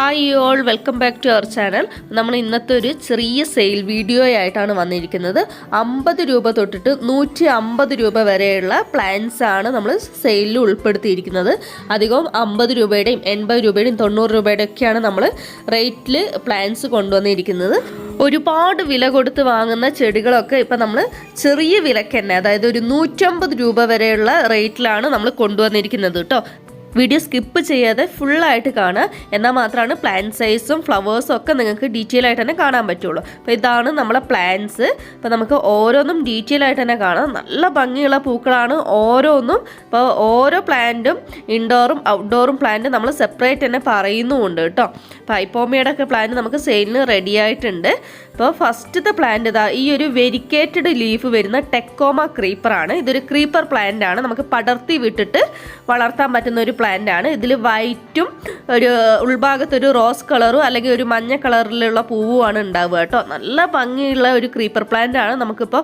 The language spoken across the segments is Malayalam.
Hi all welcome back to our channel നമ്മൾ ഇന്നത്തെ ഒരു ചെറിയ സെയിൽ വീഡിയോ ആയിട്ടാണ് വന്നിരിക്കുന്നത്. അമ്പത് രൂപ തൊട്ടിട്ട് നൂറ്റി അമ്പത് രൂപ വരെയുള്ള പ്ലാൻസ് ആണ് നമ്മൾ സെയിലിൽ ഉൾപ്പെടുത്തിയിരിക്കുന്നത്. അധികവും അമ്പത് രൂപയുടെയും എൺപത് രൂപയുടെയും തൊണ്ണൂറ് രൂപയുടെ ഒക്കെയാണ് നമ്മൾ റേറ്റിൽ പ്ലാൻസ് കൊണ്ടുവന്നിരിക്കുന്നത്. ഒരുപാട് വില കൊടുത്ത് വാങ്ങുന്ന ചെടികളൊക്കെ ഇപ്പം നമ്മൾ ചെറിയ വിലക്ക് തന്നെ അതായത് ഒരു നൂറ്റമ്പത് രൂപ വരെയുള്ള റേറ്റിലാണ് നമ്മൾ കൊണ്ടുവന്നിരിക്കുന്നത് കേട്ടോ വീഡിയോ സ്കിപ്പ് ചെയ്യാതെ ഫുള്ളായിട്ട് കാണുക. എന്നാൽ മാത്രമാണ് പ്ലാന്റ് സൈസും ഫ്ലവേഴ്സും ഒക്കെ നിങ്ങൾക്ക് ഡീറ്റെയിൽ ആയിട്ട് തന്നെ കാണാൻ പറ്റുള്ളൂ. അപ്പോൾ ഇതാണ് നമ്മളെ പ്ലാന്റ്സ് അപ്പോൾ നമുക്ക് ഓരോന്നും ഡീറ്റെയിൽ ആയിട്ട് തന്നെ കാണാം. നല്ല ഭംഗിയുള്ള പൂക്കളാണ് ഓരോന്നും. അപ്പോൾ ഓരോ പ്ലാന്റും ഇൻഡോറും ഔട്ട്ഡോറും പ്ലാന്റ് നമ്മൾ സെപ്പറേറ്റ് തന്നെ പറയുന്നുമുണ്ട് കേട്ടോ. അപ്പോൾ ഐപ്പോമിയുടെ ഒക്കെ പ്ലാന്റ് നമുക്ക് സെയിലിന് റെഡി ആയിട്ടുണ്ട്. അപ്പോൾ ഫസ്റ്റത്തെ പ്ലാന്റ് ഇതാ ഈ ഒരു വെരിക്കേറ്റഡ് ലീഫ് വരുന്ന ടെക്കോമ ക്രീപ്പറാണ് ഇതൊരു ക്രീപ്പർ പ്ലാന്റ് ആണ്. നമുക്ക് പടർത്തി വിട്ടിട്ട് വളർത്താൻ പറ്റുന്ന ഒരു പ്ലാന്റ് ആണ്. ഇതിൽ വൈറ്റും ഒരു ഉൾഭാഗത്ത് ഒരു റോസ് കളറും അല്ലെങ്കിൽ ഒരു മഞ്ഞ കളറിലുള്ള പൂവുമാണ് ഉണ്ടാവുക കേട്ടോ. നല്ല ഭംഗിയുള്ള ഒരു ക്രീപ്പർ പ്ലാന്റ് ആണ്. നമുക്കിപ്പോൾ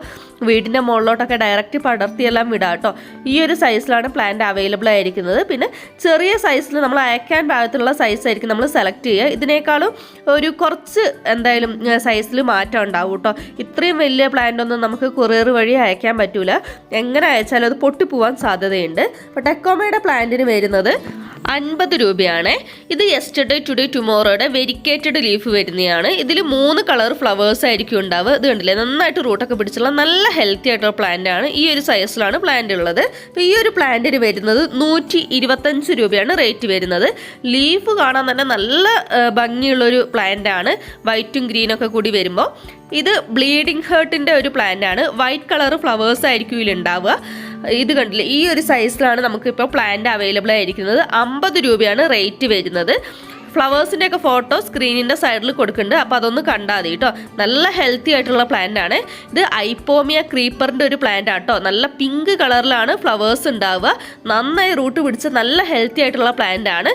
വീടിന്റെ മുകളിലോട്ടൊക്കെ ഡയറക്റ്റ് പടർത്തിയെല്ലാം വിടാം കേട്ടോ. ഈ ഒരു സൈസിലാണ് പ്ലാന്റ് അവൈലബിൾ ആയിരിക്കുന്നത്. പിന്നെ ചെറിയ സൈസിൽ നമ്മൾ അയക്കാൻ പാകത്തിലുള്ള സൈസ് ആയിരിക്കും നമ്മൾ സെലക്ട് ചെയ്യുക. ഇതിനേക്കാളും ഒരു കുറച്ച് എന്തായാലും സൈസിൽ മാറ്റം ഉണ്ടാവും കേട്ടോ. ഇത്രയും വലിയ പ്ലാന്റ് ഒന്നും നമുക്ക് കൊറിയർ വഴി അയക്കാൻ പറ്റൂല. എങ്ങനെ അയച്ചാലും അത് പൊട്ടിപ്പോവാൻ സാധ്യതയുണ്ട്. അപ്പോൾ ടെക്കോമയുടെ പ്ലാന്റിന് വരുന്നത് അൻപത് രൂപയാണ്. ഇത് യെസ്റ്റർഡേ ടുഡേ ടുമോറോയുടെ വെരിക്കേറ്റഡ് ലീഫ് വരുന്നതാണ്. ഇതിൽ മൂന്ന് കളർ ഫ്ലവേഴ്സ് ആയിരിക്കും ഉണ്ടാവുക. ഇത് കണ്ടില്ലേ? നന്നായിട്ട് റൂട്ടൊക്കെ പിടിച്ചുള്ള നല്ല ഹെൽത്തി ആയിട്ടുള്ള പ്ലാന്റ് ആണ്. ഈ ഒരു സൈസിലാണ് പ്ലാന്റ് ഉള്ളത്. അപ്പോൾ ഈ ഒരു പ്ലാന്റിന് വരുന്നത് നൂറ്റി ഇരുപത്തഞ്ച് രൂപയാണ് റേറ്റ് വരുന്നത്. ലീഫ് കാണാൻ തന്നെ നല്ല ഭംഗിയുള്ളൊരു പ്ലാന്റ് ആണ്. വൈറ്റും ഗ്രീനൊക്കെ കൂടി വരുമ്പോൾ ഇത് ബ്ലീഡിംഗ് ഹേർട്ടിന്റെ ഒരു പ്ലാന്റ് ആണ്. വൈറ്റ് കളർ ഫ്ലവേഴ്സ് ആയിരിക്കും ഇതിൽ ഉണ്ടാവുക ഇത് കണ്ടില്ലേ? ഈ ഒരു സൈസിലാണ് നമുക്കിപ്പോൾ പ്ലാന്റ് അവൈലബിൾ ആയിരിക്കുന്നത്. അമ്പത് രൂപയാണ് റേറ്റ് വരുന്നത്. ഫ്ലവേഴ്സിന്റെ ഒക്കെ ഫോട്ടോ സ്ക്രീനിന്റെ സൈഡിൽ കൊടുക്കുന്നുണ്ട്. അപ്പോൾ അതൊന്ന് കണ്ടാൽ മതി കേട്ടോ നല്ല ഹെൽത്തി ആയിട്ടുള്ള പ്ലാന്റ് ആണ്. ഇത് ഐപ്പോമിയ ക്രീപ്പറിന്റെ ഒരു പ്ലാന്റ് ആട്ടോ. നല്ല പിങ്ക് കളറിലാണ് ഫ്ലവേഴ്സ് ഉണ്ടാവുക. നന്നായി റൂട്ട് പിടിച്ച നല്ല ഹെൽത്തി ആയിട്ടുള്ള പ്ലാന്റ് ആണ്.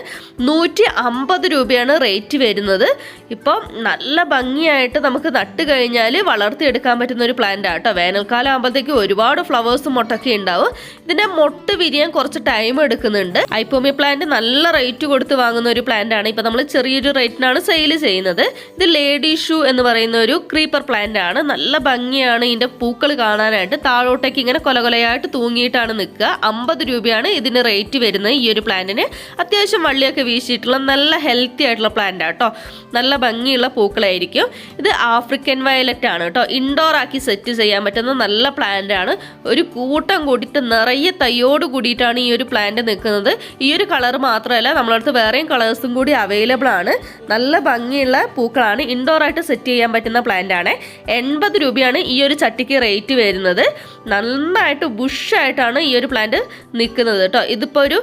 നൂറ്റി അമ്പത് രൂപയാണ് റേറ്റ് വരുന്നത്. ഇപ്പം നല്ല ഭംഗിയായിട്ട് നമുക്ക് നട്ട് കഴിഞ്ഞാൽ വളർത്തിയെടുക്കാൻ പറ്റുന്ന ഒരു പ്ലാന്റ് ആട്ടോ. വേനൽക്കാലം ആകുമ്പോഴത്തേക്ക് ഒരുപാട് ഫ്ലവേഴ്സ് മുട്ടൊക്കെ ഉണ്ടാവും. ഇതിന്റെ മുട്ട് വിരിയാൻ കുറച്ച് ടൈം എടുക്കുന്നുണ്ട്. ഐപ്പോമിയ പ്ലാന്റ് നല്ല റേറ്റ് കൊടുത്ത് വാങ്ങുന്ന ഒരു പ്ലാന്റ് ആണ്. ഇപ്പം നമ്മൾ ചെറിയൊരു റേറ്റിനാണ് സെയിൽ ചെയ്യുന്നത്. ഇത് ലേഡി ഷൂ എന്ന് പറയുന്ന ഒരു ക്രീപ്പർ പ്ലാന്റ് ആണ്. നല്ല ഭംഗിയാണ് ഇതിന്റെ പൂക്കൾ കാണാനായിട്ട്. താഴോട്ടേക്ക് ഇങ്ങനെ കൊലകൊലയായിട്ട് തൂങ്ങിയിട്ടാണ് നിൽക്കുക. അമ്പത് രൂപയാണ് ഇതിന് റേറ്റ് വരുന്നത് ഈ ഒരു പ്ലാന്റിന് അത്യാവശ്യം വള്ളിയൊക്കെ വീശിയിട്ടുള്ള നല്ല ഹെൽത്തി ആയിട്ടുള്ള പ്ലാന്റ് ആട്ടോ നല്ല ഭംഗിയുള്ള പൂക്കളായിരിക്കും. ഇത് ആഫ്രിക്കൻ വയലറ്റ് ആണ് കേട്ടോ ഇൻഡോർ ആക്കി സെറ്റ് ചെയ്യാൻ പറ്റുന്ന നല്ല പ്ലാന്റ് ആണ്. ഒരു കൂട്ടം കൂടിയിട്ട് നിറയെ തയ്യോട് കൂടിയിട്ടാണ് ഈ ഒരു പ്ലാന്റ് നിൽക്കുന്നത്. ഈ ഒരു കളർ മാത്രമല്ല നമ്മളടുത്ത് വേറെയും കളേഴ്സും കൂടി അവൈലബിൾ ആണ്. നല്ല ഭംഗിയുള്ള പൂക്കളാണ്. ഇൻഡോർ ആയിട്ട് സെറ്റ് ചെയ്യാൻ പറ്റുന്ന പ്ലാന്റ് ആണ്. എൺപത് രൂപയാണ് ഈ ഒരു ചട്ടിക്ക് റേറ്റ് വരുന്നത്. നന്നായിട്ട് ബുഷായിട്ടാണ് ഈ ഒരു പ്ലാന്റ് നിൽക്കുന്നത് കേട്ടോ. ഇതിപ്പോൾ ഒരു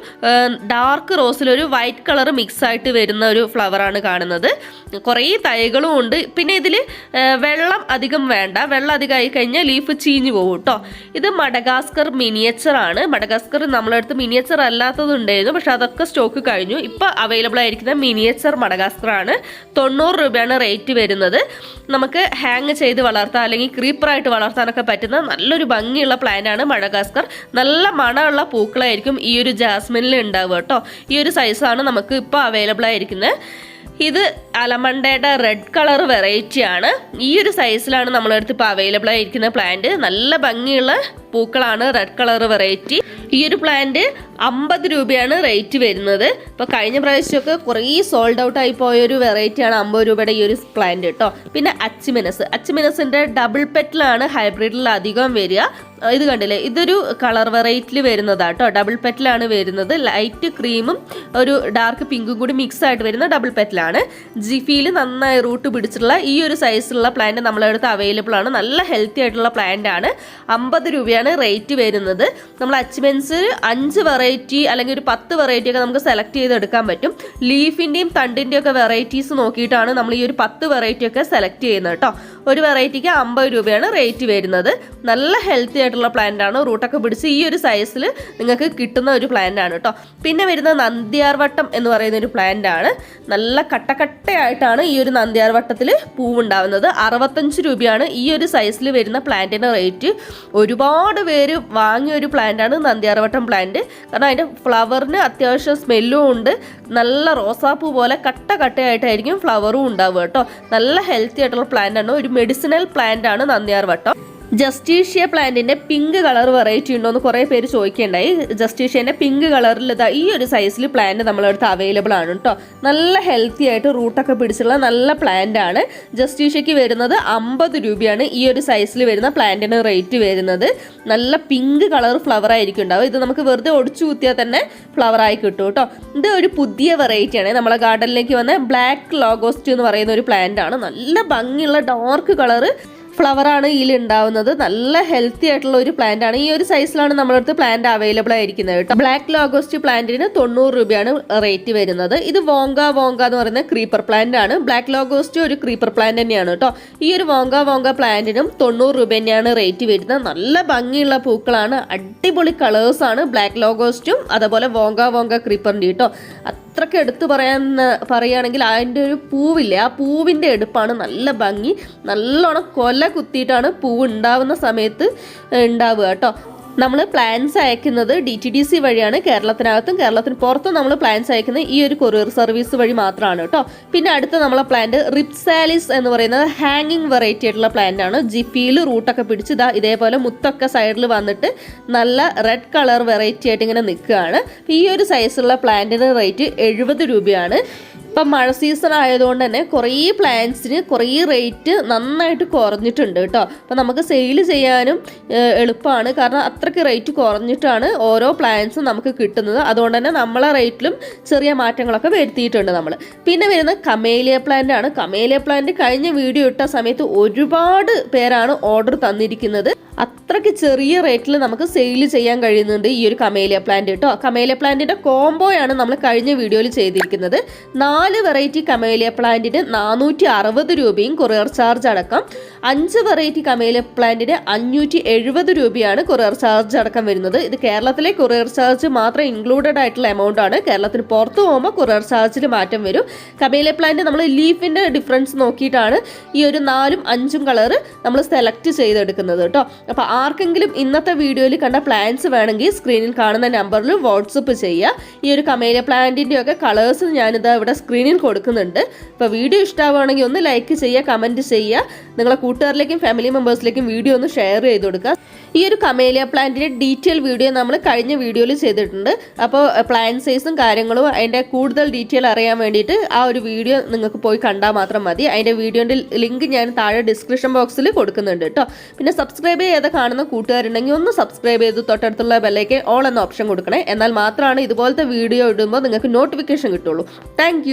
ഡാർക്ക് റോസിലൊരു വൈറ്റ് കളർ മിക്സ് ആയിട്ട് വരുന്ന ഒരു ഫ്ലവറാണ് കാണുന്നത്. കുറേ തൈകളും ഉണ്ട്. പിന്നെ ഇതിൽ വെള്ളം അധികം വേണ്ട. വെള്ളം അധികം ആയി കഴിഞ്ഞാൽ ലീഫ് ചീഞ്ഞു പോകും കേട്ടോ. ഇത് മഡഗാസ്കർ മിനിയേച്ചർ ആണ്. മഡഗാസ്കർ നമ്മളടുത്ത് മിനിയേച്ചർ അല്ലാത്തതുണ്ടായിരുന്നു. പക്ഷെ അതൊക്കെ സ്റ്റോക്ക് കഴിഞ്ഞു. ഇപ്പോൾ അവൈലബിൾ ആയിരിക്കുന്ന മിനിയേച്ചർ ആണ് തൊണ്ണൂറ് രൂപയാണ് റേറ്റ് വരുന്നത്. നമുക്ക് ഹാങ് ചെയ്ത് വളർത്താൻ അല്ലെങ്കിൽ ക്രീപ്പറായിട്ട് വളർത്താനൊക്കെ പറ്റുന്ന നല്ലൊരു ഭംഗിയുള്ള പ്ലാന്റ് ആണ് മഡഗാസ്കർ നല്ല മണമുള്ള പൂക്കളായിരിക്കും ഈ ഒരു ജാസ്മിനിൽ ഉണ്ടാവുക കേട്ടോ. ഈ ഒരു സൈസാണ് നമുക്ക് ഇപ്പോൾ അവൈലബിൾ ആയിരിക്കുന്നത്. ഇത് അലമണ്ടയുടെ റെഡ് കളർ വെറൈറ്റിയാണ് ഈ ഒരു സൈസിലാണ് നമ്മളെടുത്ത് ഇപ്പോൾ അവൈലബിൾ ആയിരിക്കുന്ന പ്ലാന്റ് നല്ല ഭംഗിയുള്ള പൂക്കളാണ് റെഡ് കളർ വെറൈറ്റി ഈ ഒരു പ്ലാന്റ് അമ്പത് രൂപയാണ് റേറ്റ് വരുന്നത്. ഇപ്പോൾ കഴിഞ്ഞ പ്രാവശ്യമൊക്കെ കുറേ സോൾഡ് ഔട്ട് ആയി പോയ ഒരു വെറൈറ്റിയാണ് അമ്പത് രൂപയുടെ ഈ ഒരു പ്ലാന്റ് കേട്ടോ പിന്നെ അച്ചുമിനസ്. അച്ചുമിനസിന്റെ ഡബിൾ പെറ്റിലാണ് ഹൈബ്രിഡിൽ അധികം വരിക. ഇത് കണ്ടില്ലേ? ഇതൊരു കളർ വെറൈറ്റിയിൽ വരുന്നതാണ് കേട്ടോ ഡബിൾ പെറ്റിലാണ് വരുന്നത്. ലൈറ്റ് ക്രീമും ഒരു ഡാർക്ക് പിങ്കും കൂടി മിക്സ് ആയിട്ട് വരുന്ന ഡബിൾ പെറ്റിലാണ് ജിഫിയിൽ നന്നായി റൂട്ട് പിടിച്ചിട്ടുള്ള ഈ ഒരു സൈസിലുള്ള പ്ലാന്റ് നമ്മളെ അടുത്ത് അവൈലബിൾ ആണ്. നല്ല ഹെൽത്തി ആയിട്ടുള്ള പ്ലാന്റ് ആണ്. അമ്പത് രൂപയാണ് റേറ്റ് വരുന്നത്. നമ്മൾ അച്ച്മെൻസ് അഞ്ച് വെറൈറ്റി അല്ലെങ്കിൽ ഒരു പത്ത് വെറൈറ്റി ഒക്കെ നമുക്ക് സെലക്ട് ചെയ്തെടുക്കാൻ പറ്റും. ലീഫിന്റെയും തണ്ടിന്റെയും ഒക്കെ വെറൈറ്റീസ് നോക്കിയിട്ടാണ് നമ്മൾ ഈ ഒരു പത്ത് വെറൈറ്റി ഒക്കെ സെലക്ട് ചെയ്യുന്നത് കേട്ടോ ഒരു വെറൈറ്റിക്ക് അമ്പത് രൂപയാണ് റേറ്റ് വരുന്നത്. നല്ല ഹെൽത്തി ആയിട്ടുള്ള പ്ലാന്റ് ആണ്. റൂട്ടൊക്കെ പിടിച്ച് ഈ ഒരു സൈസിൽ നിങ്ങൾക്ക് കിട്ടുന്ന ഒരു പ്ലാന്റ് ആണ് കേട്ടോ പിന്നെ വരുന്ന നന്ദിയാർവട്ടം എന്ന് പറയുന്ന ഒരു പ്ലാന്റ് ആണ്. നല്ല കട്ടക്കട്ടയായിട്ടാണ് ഈ ഒരു നന്ദിയാർവട്ടത്തിൽ പൂവുണ്ടാവുന്നത്. അറുപത്തഞ്ച് രൂപയാണ് ഈ ഒരു സൈസിൽ വരുന്ന പ്ലാന്റിന്റെ റേറ്റ് ഒരുപാട് പേര് വാങ്ങിയ ഒരു പ്ലാന്റ് ആണ് നന്ദ്യാർവട്ടം പ്ലാന്റ് കാരണം അതിന്റെ ഫ്ലവറിന് അത്യാവശ്യം സ്മെല്ലും ഉണ്ട്. നല്ല റോസാപ്പൂ പോലെ കട്ട കട്ടയായിട്ടായിരിക്കും ഫ്ലവറും ഉണ്ടാവുക കേട്ടോ. നല്ല ഹെൽത്തി ആയിട്ടുള്ള പ്ലാന്റ് ആണ്. ഒരു മെഡിസിനൽ പ്ലാന്റ് ആണ് നന്ദ്യാർവട്ടം ജസ്റ്റീഷ്യ പ്ലാന്റിന്റെ പിങ്ക് കളർ വെറൈറ്റി ഉണ്ടോ എന്ന് കുറേ പേര് ചോദിക്കേണ്ടായി. ജസ്റ്റീഷ്യന്റെ പിങ്ക് കളറിൽ ഇതാ ഈ ഒരു സൈസിൽ പ്ലാന്റ് നമ്മളടുത്ത് അവൈലബിൾ ആണ് കേട്ടോ നല്ല ഹെൽത്തി ആയിട്ട് റൂട്ടൊക്കെ പിടിച്ചുള്ള നല്ല പ്ലാന്റ് ആണ്. ജസ്റ്റീഷ്യക്ക് വരുന്നത് അമ്പത് രൂപയാണ് ഈ ഒരു സൈസിൽ വരുന്ന പ്ലാന്റിന് റേറ്റ് വരുന്നത്. നല്ല പിങ്ക് കളർ ഫ്ലവർ ആയിരിക്കും ഉണ്ടാവും ഇത് നമുക്ക് വെറുതെ ഒടിച്ചു കുത്തിയാൽ തന്നെ ഫ്ലവർ ആയി കിട്ടും കേട്ടോ ഇത് ഒരു പുതിയ വെറൈറ്റി ആണ്. നമ്മളെ ഗാർഡനിലേക്ക് വന്ന ബ്ലാക്ക് ലോഗോസ്റ്റ് എന്ന് പറയുന്ന ഒരു പ്ലാന്റ് ആണ്. നല്ല ഭംഗിയുള്ള ഡാർക്ക് കളറ് ഫ്ലവറാണ് ഇതിൽ ഉണ്ടാവുന്നത്. നല്ല ഹെൽത്തി ആയിട്ടുള്ള ഒരു പ്ലാന്റ് ആണ്. ഈ ഒരു സൈസിലാണ് നമ്മളടുത്ത് പ്ലാന്റ് അവൈലബിൾ ആയിരിക്കുന്നത് കേട്ടോ. ബ്ലാക്ക് ലോഗോസ്റ്റ് പ്ലാന്റിന് തൊണ്ണൂറ് രൂപയാണ് റേറ്റ് വരുന്നത്. ഇത് വോങ്ക വോങ്ക എന്ന് പറയുന്ന ക്രീപ്പർ പ്ലാന്റ് ആണ്. ബ്ലാക്ക് ലോഗോസ്റ്റ് ഒരു ക്രീപ്പർ പ്ലാന്റ് തന്നെയാണ് കേട്ടോ. ഈ ഒരു വോങ്ക വോങ്ക പ്ലാന്റിനും തൊണ്ണൂറ് രൂപ തന്നെയാണ് റേറ്റ് വരുന്നത്. നല്ല ഭംഗിയുള്ള പൂക്കളാണ്. അടിപൊളി കളേഴ്സ് ആണ് ബ്ലാക്ക് ലോഗോസ്റ്റും അതുപോലെ വോങ്ക വോങ്ക ക്രീപ്പറിന്റെ കേട്ടോ. അത്രയ്ക്ക് എടുത്തു പറയാൻ പറയുകയാണെങ്കിൽ അതിന്റെ ഒരു പൂവില്ലേ? ആ പൂവിന്റെ എടുപ്പാണ് നല്ല ഭംഗി. നല്ലോണം കൊല കുത്തിയിട്ടാണ് പൂവ് ഉണ്ടാവുന്ന സമയത്ത് ഉണ്ടാവുക കേട്ടോ. നമ്മൾ പ്ലാൻസ് അയക്കുന്നത് ഡി ടി ഡി സി വഴിയാണ് കേരളത്തിനകത്തും കേരളത്തിന് പുറത്തും നമ്മൾ പ്ലാൻസ് അയക്കുന്നത് ഈ ഒരു കൊറിയർ സർവീസ് വഴി മാത്രമാണ് കേട്ടോ. പിന്നെ അടുത്ത നമ്മളെ പ്ലാന്റ് റിപ്സാലിസ് എന്ന് പറയുന്നത് ഹാങ്ങിങ് വെറൈറ്റി ആയിട്ടുള്ള പ്ലാന്റ് ആണ്. ജിപ്പിയിൽ റൂട്ടൊക്കെ പിടിച്ച് ഇതാ ഇതേപോലെ മുത്തൊക്കെ സൈഡിൽ വന്നിട്ട് നല്ല റെഡ് കളർ വെറൈറ്റി ആയിട്ട് ഇങ്ങനെ നിൽക്കുകയാണ്. ഈ ഒരു സൈസുള്ള പ്ലാന്റിന് റേറ്റ് എഴുപത് രൂപയാണ്. ഇപ്പം മഴ സീസൺ ആയതുകൊണ്ട് തന്നെ കുറേ പ്ലാന്റ്സിന് കുറേ റേറ്റ് നന്നായിട്ട് കുറഞ്ഞിട്ടുണ്ട് കേട്ടോ. അപ്പം നമുക്ക് സെയിൽ ചെയ്യാനും എളുപ്പമാണ്. കാരണം അത്രയ്ക്ക് റേറ്റ് കുറഞ്ഞിട്ടാണ് ഓരോ പ്ലാന്റ്സും നമുക്ക് കിട്ടുന്നത്. അതുകൊണ്ട് തന്നെ നമ്മളെ റേറ്റിലും ചെറിയ മാറ്റങ്ങളൊക്കെ വരുത്തിയിട്ടുണ്ട് നമ്മൾ പിന്നെ വരുന്ന കമേലിയ പ്ലാന്റ് ആണ്. കമേലിയ പ്ലാന്റ് കഴിഞ്ഞ വീഡിയോ ഇട്ട സമയത്ത് ഒരുപാട് പേരാണ് ഓർഡർ തന്നിരിക്കുന്നത്. അത്രയ്ക്ക് ചെറിയ റേറ്റിൽ നമുക്ക് സെയിൽ ചെയ്യാൻ കഴിയുന്നുണ്ട് ഈ ഒരു കമേലിയ പ്ലാന്റ് കേട്ടോ കമേലിയ പ്ലാന്റിന്റെ കോംബോയാണ് നമ്മൾ കഴിഞ്ഞ വീഡിയോയിൽ ചെയ്തിരിക്കുന്നത്. നാല് വെറൈറ്റി കമേലിയ പ്ലാന്റിന് നാനൂറ്റി അറുപത് രൂപയും കൊറിയർ ചാർജ് അടക്കം. അഞ്ച് വെറൈറ്റി കമേലിയ പ്ലാന്റിന് അഞ്ഞൂറ്റി എഴുപത് രൂപയാണ് കൊറിയർ ചാർജ് അടക്കം വരുന്നത്. ഇത് കേരളത്തിലെ കൊറിയർ ചാർജ് മാത്രം ഇൻക്ലൂഡഡ് ആയിട്ടുള്ള എമൗണ്ട് ആണ്. കേരളത്തിന് പുറത്ത് പോകുമ്പോൾ കൊറിയർ ചാർജിൽ മാറ്റം വരും. കമേലിയ പ്ലാന്റ് നമ്മൾ ലീഫിന്റെ ഡിഫറൻസ് നോക്കിയിട്ടാണ് ഈ ഒരു നാലും അഞ്ചും കളർ നമ്മൾ സെലക്ട് ചെയ്തെടുക്കുന്നത് കേട്ടോ അപ്പോൾ ആർക്കെങ്കിലും ഇന്നത്തെ വീഡിയോയിൽ കണ്ട പ്ലാൻസ് വേണമെങ്കിൽ സ്ക്രീനിൽ കാണുന്ന നമ്പറിൽ വാട്സപ്പ് ചെയ്യുക. ഈ ഒരു കമേലിയ പ്ലാന്റിന്റെ ഒക്കെ കളേഴ്സ് ഞാനിത് ഇവിടെ സ്ക്രീനിൽ കൊടുക്കുന്നുണ്ട്. അപ്പോൾ വീഡിയോ ഇഷ്ടമാവുകയാണെങ്കിൽ ഒന്ന് ലൈക്ക് ചെയ്യുക കമന്റ് ചെയ്യുക. നിങ്ങളെ കൂട്ടുകാരിലേക്കും ഫാമിലി മെമ്പേഴ്സിലേക്കും വീഡിയോ ഒന്ന് ഷെയർ ചെയ്ത് കൊടുക്കുക. ഈ ഒരു കമേലിയ പ്ലാന്റിന്റെ ഡീറ്റെയിൽ വീഡിയോ നമ്മൾ കഴിഞ്ഞ വീഡിയോയിൽ ചെയ്തിട്ടുണ്ട്. അപ്പോൾ പ്ലാന്റ് സൈസും കാര്യങ്ങളും അതിന്റെ കൂടുതൽ ഡീറ്റെയിൽ അറിയാൻ വേണ്ടിയിട്ട് ആ ഒരു വീഡിയോ നിങ്ങൾക്ക് പോയി കണ്ടാൽ മാത്രം മതി. അതിന്റെ വീഡിയോന്റെ ലിങ്ക് ഞാൻ താഴെ ഡിസ്ക്രിപ്ഷൻ ബോക്സിൽ കൊടുക്കുന്നുണ്ട് കേട്ടോ പിന്നെ സബ്സ്ക്രൈബ് ചെയ്ത് കാണുന്ന കൂട്ടുകാരുണ്ടെങ്കിൽ ഒന്ന് സബ്സ്ക്രൈബ് ചെയ്ത് തൊട്ടടുത്തുള്ള ബെല്ലേക്ക് ഓൾ എന്ന ഓപ്ഷൻ കൊടുക്കണേ. എന്നാൽ മാത്രമാണ് ഇതുപോലത്തെ വീഡിയോ ഇടുമ്പോൾ നിങ്ങൾക്ക് നോട്ടിഫിക്കേഷൻ കിട്ടുള്ളൂ. താങ്ക്